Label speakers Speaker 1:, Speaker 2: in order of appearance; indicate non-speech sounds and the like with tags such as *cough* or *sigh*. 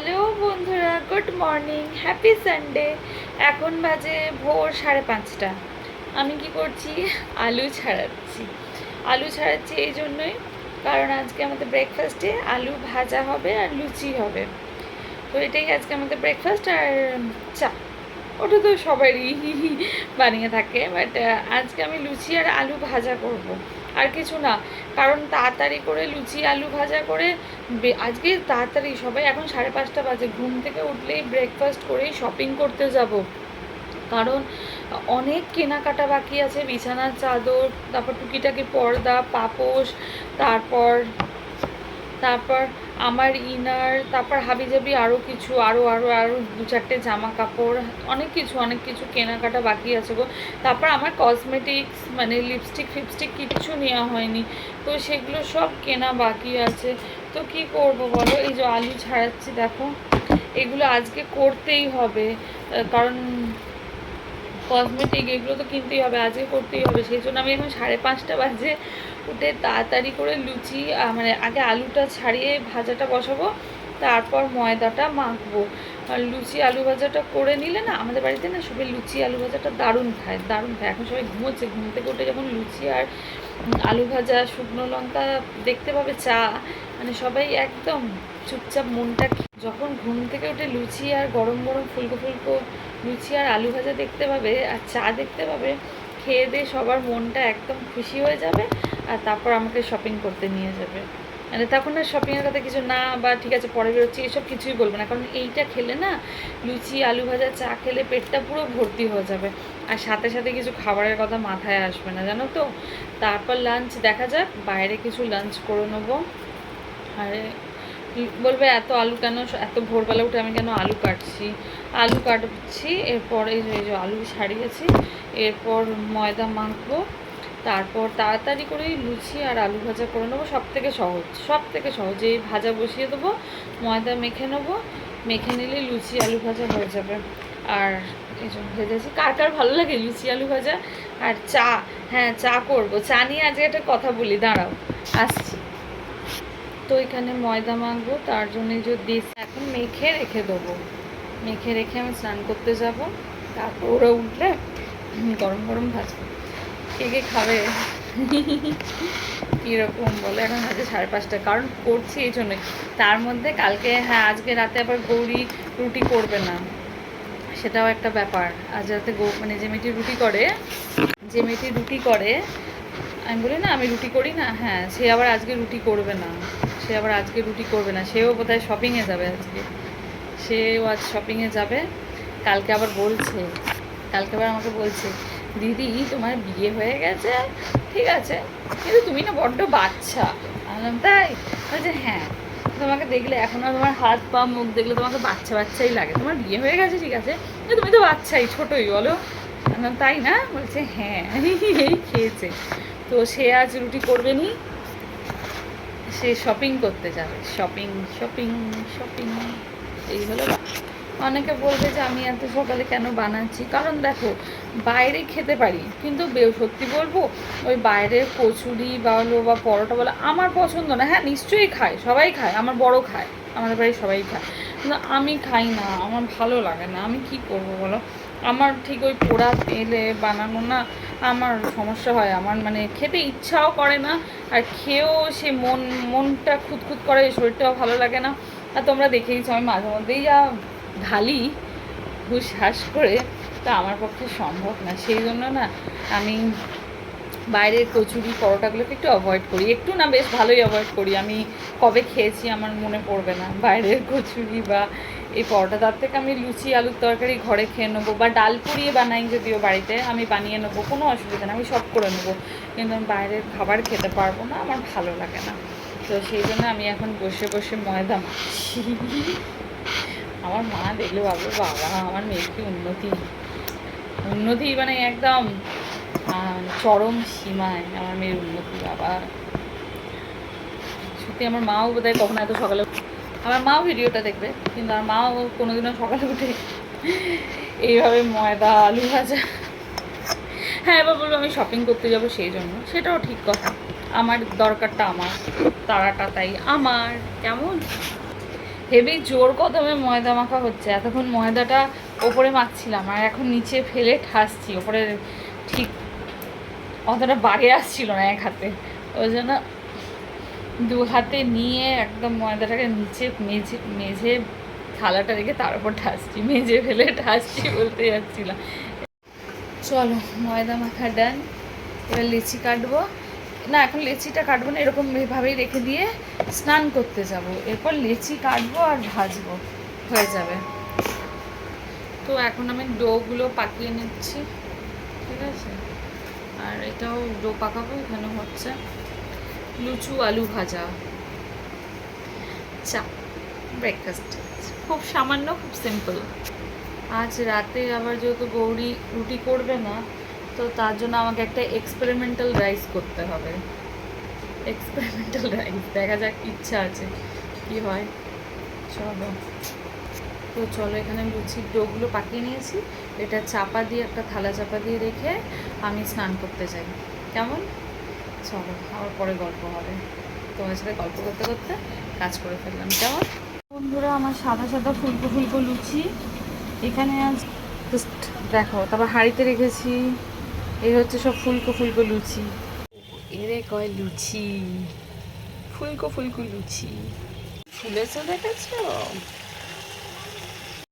Speaker 1: Hello বন্ধুরা, good morning, happy Sunday. এখন বাজে ভোর সাড়ে পাঁচটা। আমি কি করছি? আলু ছাড়াচ্ছি। আলু ছাড়াচ্ছি এই জন্যই, কারণ আজকে আমাদের ব্রেকফাস্টে আলু ভাজা হবে আর লুচি হবে। তো এটাই আজকে আমাদের ব্রেকফাস্ট আর, চা। ওটা তো সবারই বানিয়ে থাকে বাট আজকে আমি লুচি আর আলু ভাজা করব। আর কিছু না। কারণ তাড়াতাড়ি করে লুচি, আলু ভাজা করে আজকে তাড়াতাড়ি, সবাই এখন সাড়ে পাঁচটা বাজে। ঘুম থেকে উঠলেই ব্রেকফাস্ট করেই শপিং করতে যাব। কারণ অনেক কেনাকাটা বাকি আছে। বিছানার চাদর, তারপর টুকিটাকি পর্দা, পাপোশ, তারপর তারপর আমার ইনার, তারপর হাবি হাবিজাবি আরও কিছু আরও আরও আরও দু চারটে জামা কাপড়, অনেক কিছু অনেক কিছু কেনাকাটা বাকি আছে গো। তারপর আমার কসমেটিক্স মানে লিপস্টিক ফিপস্টিক কিচ্ছু নেওয়া হয়নি। তো সেগুলো সব কেনা বাকি আছে। তো কি করব বলো? এই যে আলু ছাড়াচ্ছি, দেখো। এগুলো আজকে করতেই হবে। কারণ কসমেটিক এগুলো তো কিনতেই হবে, আজকে করতেই হবে। সেই জন্য আমি এখন সাড়ে পাঁচটা বাজে। উঠে তাড়াতাড়ি করে লুচি মানে আগে আলুটা ছাড়িয়ে ভাজাটা বসাবো, তারপর ময়দাটা মাখবো। আর লুচি আলু ভাজাটা করে নিলে না, আমাদের বাড়িতে না সবাই লুচি আলু ভাজাটা দারুণ খায় দারুণ খায়। এখন সবাই ঘুমোচ্ছে, ঘুম থেকে উঠে যখন লুচি আর আলু ভাজা, শুকনো লঙ্কা দেখতে পাবে চা মানে সবাই একদম চুপচাপ মনটা যখন ঘুম থেকে উঠে লুচি আর গরম গরম ফুলকো ফুলকো লুচি আর আলু ভাজা দেখতে পাবে, আর চা দেখতে পাবে খেয়ে দিয়ে সবার মনটা একদম খুশি হয়ে যাবে আর তারপর আমাকে শপিং করতে নিয়ে যাবে। মানে তখন আর শপিংয়ের কথা কিছু না বা ঠিক আছে পরে বেরোচ্ছি, এসব কিছুই বলব না। কারণ এইটা খেলে না লুচি, আলু ভাজা, চা খেলে পেটটা পুরো ভর্তি হয়ে যাবে। আর সাথে সাথে কিছু খাবারের কথা মাথায় আসবে না, জানো তো? তারপর লাঞ্চ দেখা যাক, বাইরে কিছু লাঞ্চ করে নেব। আর, বলবে এত আলু কেন? এত ভোরবেলা উঠে আমি কেন আলু কাটছি? আলু কাটছি, এরপর এই যে আলু ছাড়িয়েছি, এরপর ময়দা মাখবো, তারপর তাড়াতাড়ি করেই লুচি আর আলু ভাজা করে নেব। সব থেকে সহজ সব থেকে সহজ, এই ভাজা বসিয়ে দেবো, ময়দা মেখে নেব, মেখে নিলে লুচি আলু ভাজা হয়ে যাবে। আর এই জন্য ভেজেছি কার কার ভালো লাগে লুচি আলু ভাজা? আর চা হ্যাঁ চা করব। চা নিয়ে আজকে একটা কথা বলি, দাঁড়াও, আসছি। তো এখানে ময়দা মাখবো, তার জন্য এই যে দিস এখন মেখে রেখে দেবো। মেখে রেখে আমি স্নান করতে যাব। তারপর ওরা উঠলে গরম গরম ভাজবো কে কে খাবে? *laughs* কীরকম বলে? এখন বাজে সাড়ে পাঁচটা। কারণ করছি এই জন্যই তার মধ্যে কালকে হ্যাঁ আজকে রাতে আবার গৌরী রুটি করবে না। সেটাও একটা ব্যাপার। আজ রাতে গৌ মানে যে মেয়েটি রুটি করে, যে মেয়েটি রুটি করে, আমি বলি, না, আমি রুটি করি না। হ্যাঁ সে আবার আজকে রুটি করবে না। সে আবার আজকে রুটি করবে না। সেও বোধহয় শপিংয়ে যাবে আজকে। সেও আজ শপিংয়ে যাবে। কালকে আবার বলছে, কালকে আবার আমাকে বলছে, দিদি, তোমার বিয়ে হয়ে গেছে, ঠিক আছে, কিন্তু তুমি না বড্ড বাচ্চা। আমি তাই? বলছে হ্যাঁ তোমাকে দেখলে এখন আর তোমার হাত পা মুখ দেখলে তোমাকে বাচ্চা বাচ্চাই লাগে। তোমার বিয়ে হয়ে গেছে, ঠিক আছে তুমি তো বাচ্চাই, ছোটোই, বলো। তাই না? বলছে হ্যাঁ এই খেয়েছে। তো সে আজ রুটি করবে নি, সে শপিং করতে যাবে। শপিং শপিং শপিং এই হলো অনেকে বলবে যে আমি এত সকালে কেন বানাচ্ছি? কারণ দেখো, বাইরে খেতে পারি, কিন্তু সত্যি বলব, ওই বাইরের কচুরি বা হলো বা পরোটা বলো, আমার পছন্দ না। হ্যাঁ নিশ্চয়ই খায়, সবাই খায়, আমার বড় খায়, আমাদের বাড়ির সবাই খায়। কিন্তু আমি খাই না, আমার ভালো লাগে না। আমি কি করব বলো? আমার ঠিক ওই পোড়া তেলে বানানো না, আমার সমস্যা হয়। আমার মানে খেতে ইচ্ছাও করে না, আর খেয়েও সে মন, মনটা খুঁতখুত করে, শরীরটাও ভালো লাগে না। আর তোমরা দেখেইছো, আমি মাঝে মধ্যেই যা ঢালি হুশ হাস করে, তা আমার পক্ষে সম্ভব না। সেই জন্য না, আমি বাইরের কচুরি, পরোটাগুলোকে একটু অ্যাভয়েড করি। একটু না, বেশ ভালোই অ্যাভয়েড করি। আমি কবে খেয়েছি আমার মনে পড়বে না। বাইরের কচুরি বা এই পরোটা, তার থেকে আমি লুচি, আলুর তরকারি ঘরে খেয়ে নেব বা ডাল পুড়িয়ে বানাই যদিও বাড়িতে, আমি বানিয়ে নেব, কোনো অসুবিধা না, আমি সব করে নেব। কিন্তু আমি বাইরের খাবার খেতে পারব না, আমার ভালো লাগে না। তো সেই জন্য আমি এখন বসে বসে ময়দা মাখছি। আমার মা দেখলে ভাবলো, বাবা, আমার মেয়ের উন্নতি? উন্নতি মানে একদম চরম সীমায় আমার মেয়ের উন্নতি, বাবা। সত্যি আমার মাও বোধহয় কখনো এত সকালে আমার মাও ভিডিওটা দেখবে, কিন্তু আমার মাও কোনোদিনও সকালে উঠে এইভাবে ময়দা, আলু ভাজা হ্যাঁ এবার বলব আমি শপিং করতে যাব সেই জন্য। সেটাও ঠিক কথা। আমার দরকারটা আমার, তারাটা তাই আমার, কেমন? হেভি জোর কদমে ময়দা মাখা হচ্ছে। এতক্ষণ ময়দাটা ওপরে মাখছিলাম আর এখন নিচে ফেলে ঠাসছি, ওপরে ঠিক অতটা বাড়ে আসছিল না এক হাতে। ওই জন্য দু হাতে নিয়ে একদম ময়দাটাকে নিচে মেঝে মেঝে থালাটা রেখে তার উপর ঠাসছি, মেঝে ফেলে ঠাসছি বলতে যাচ্ছিলাম। চলো, ময়দা মাখা ডান এবার লিচি কাটবো। না, এখন লেচিটা কাটবো না, এরকম ভাবেই রেখে দিয়ে স্নান করতে যাব। এরপর লেচি কাটবো আর ভাজবো। হয়ে যাবে। তো এখন আমি ডোগুলো পাকিয়ে নিচ্ছি। ঠিক আছে? আর এটাও ডো পাকাবো, এখানে হচ্ছে লুচু আলু ভাজা। চা ব্রেকফাস্ট খুব সামান্য, খুব সিম্পল আজ রাতে আবার যেহেতু গৌরী রুটি করবে না, তো তার জন্য আমাকে একটা এক্সপেরিমেন্টাল রাইস করতে হবে। এক্সপেরিমেন্টাল রাইস দেখা যাক, ইচ্ছা আছে। কি হয়? চলো। তো চলো, এখানে লুচির ডোগুলো পাকিয়ে নিয়েছি। এটা চাপা দিয়ে, একটা থালা চাপা দিয়ে রেখে আমি স্নান করতে যাই। কেমন? চলো, আবার পরে গল্প হবে। তোমার সাথে গল্প করতে করতে কাজ করে ফেললাম। কেমন? বন্ধুরা, আমার সাদা সাদা ফুলকো ফুলকো লুচি। এখানে আজ জাস্ট দেখো, তারপর হাঁড়িতে রেখেছি। এই হচ্ছে সব ফুলকো ফুলকো লুচি। এরে কয় লুচি। ফুলকো ফুলকো লুচি। ফুলেছো দেখেছ